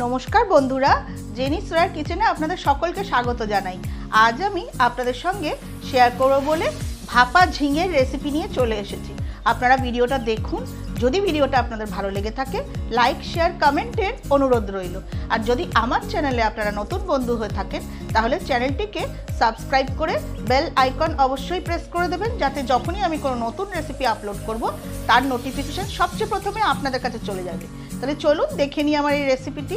নমস্কার বন্ধুরা, জেনি সোয়ার কিচেনে আপনাদের সকলকে স্বাগত জানাই। আজ আমি আপনাদের সঙ্গে শেয়ার করব বলে ভাপা ঝিঙের রেসিপি নিয়ে চলে এসেছি। আপনারা ভিডিওটা দেখুন, যদি ভিডিওটা আপনাদের ভালো লেগে থাকে লাইক শেয়ার কমেন্টের অনুরোধ রইল। আর যদি আমার চ্যানেলে আপনারা নতুন বন্ধু হয়ে থাকেন, তাহলে চ্যানেলটিকে সাবস্ক্রাইব করে বেল আইকন অবশ্যই প্রেস করে দেবেন, যাতে যখনই আমি কোনো নতুন রেসিপি আপলোড করব, তার নোটিফিকেশান সবচেয়ে প্রথমে আপনাদের কাছে চলে যাবে। তাহলে চলুন দেখে নিই আমার এই রেসিপিটি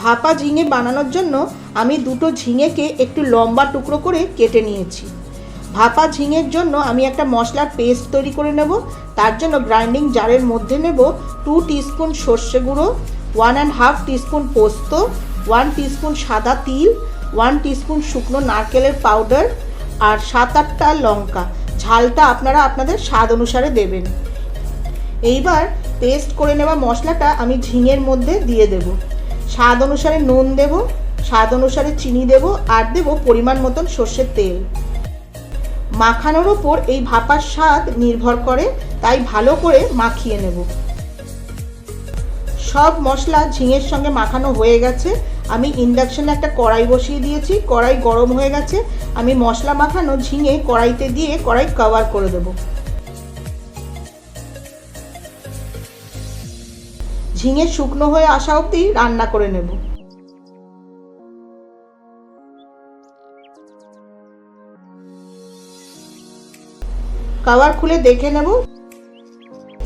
ভাপা ঝিঙে বানানোর জন্য আমি দুটো ঝিঙেকে একটু লম্বা টুকরো করে কেটে নিয়েছি। ভাপা ঝিঙের জন্য আমি একটা মশলার পেস্ট তৈরি করে নেব। তার জন্য গ্রাইন্ডিং জারের মধ্যে নেব টু টিস্পুন সর্ষে গুঁড়ো ওয়ান অ্যান্ড হাফ টিস্পুন পোস্ত ওয়ান টিস্পুন সাদা তিল ওয়ান টিস্পুন শুকনো নারকেলের পাউডার আর সাত আটটা লঙ্কা। ঝালটা আপনারা আপনাদের স্বাদ অনুসারে দেবেন। এইবার পেস্ট করে নেওয়া মশলাটা আমি ঝিঙের মধ্যে দিয়ে দেব। স্বাদ অনুসারে নুন দেব, স্বাদ অনুসারে চিনি দেব আর দেব পরিমাণ মতন সর্ষের তেল। মাখানোর ওপর এই ভাপার স্বাদ নির্ভর করে, তাই ভালো করে মাখিয়ে নেব। সব মশলা ঝিঙের সঙ্গে মাখানো হয়ে গেছে। আমি ইন্ডাকশনে একটা কড়াই বসিয়ে দিয়েছি। কড়াই গরম হয়ে গেছে। আমি মশলা মাখানো ঝিঙে কড়াইতে দিয়ে কড়াই কভার করে দেবো। ঝিঙে শুকনো হয়ে আসা অবধি রান্না করে নেব। কাওয়ার খুলে দেখে নেব।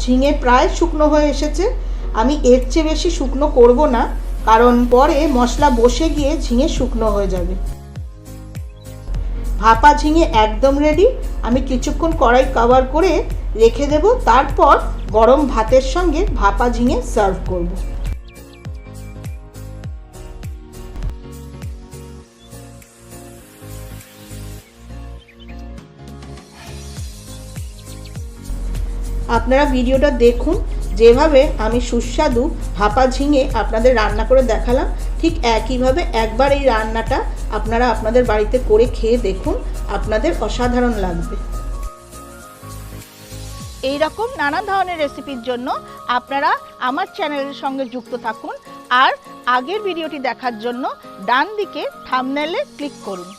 ঝিঙে প্রায় শুকনো হয়ে এসেছে। আমি এর চেয়ে বেশি শুকনো করব না, কারণ পরে মশলা বসে গিয়ে ঝিঙে শুকনো হয়ে যাবে। ভাপা ঝিঙে একদম রেডি আমি কিছুক্ষণ কড়াই কভার করে রেখে দেব, তারপর গরম ভাতের সঙ্গে ভাপা ঝিঙে সার্ভ করব। আপনারা ভিডিওটা দেখুন যেভাবে আমি সুস্বাদু ভাপা ঝিঙে আপনাদের রান্না করে দেখালাম, ঠিক একইভাবে একবার এই রান্নাটা আপনারা আপনাদের বাড়িতে করে খেয়ে দেখুন, আপনাদের অসাধারণ লাগবে। এই রকম নানা ধরনের রেসিপির জন্য আপনারা আমার চ্যানেলের সঙ্গে যুক্ত থাকুন আর আগের ভিডিওটি দেখার জন্য ডান দিকে থামনেলে ক্লিক করুন।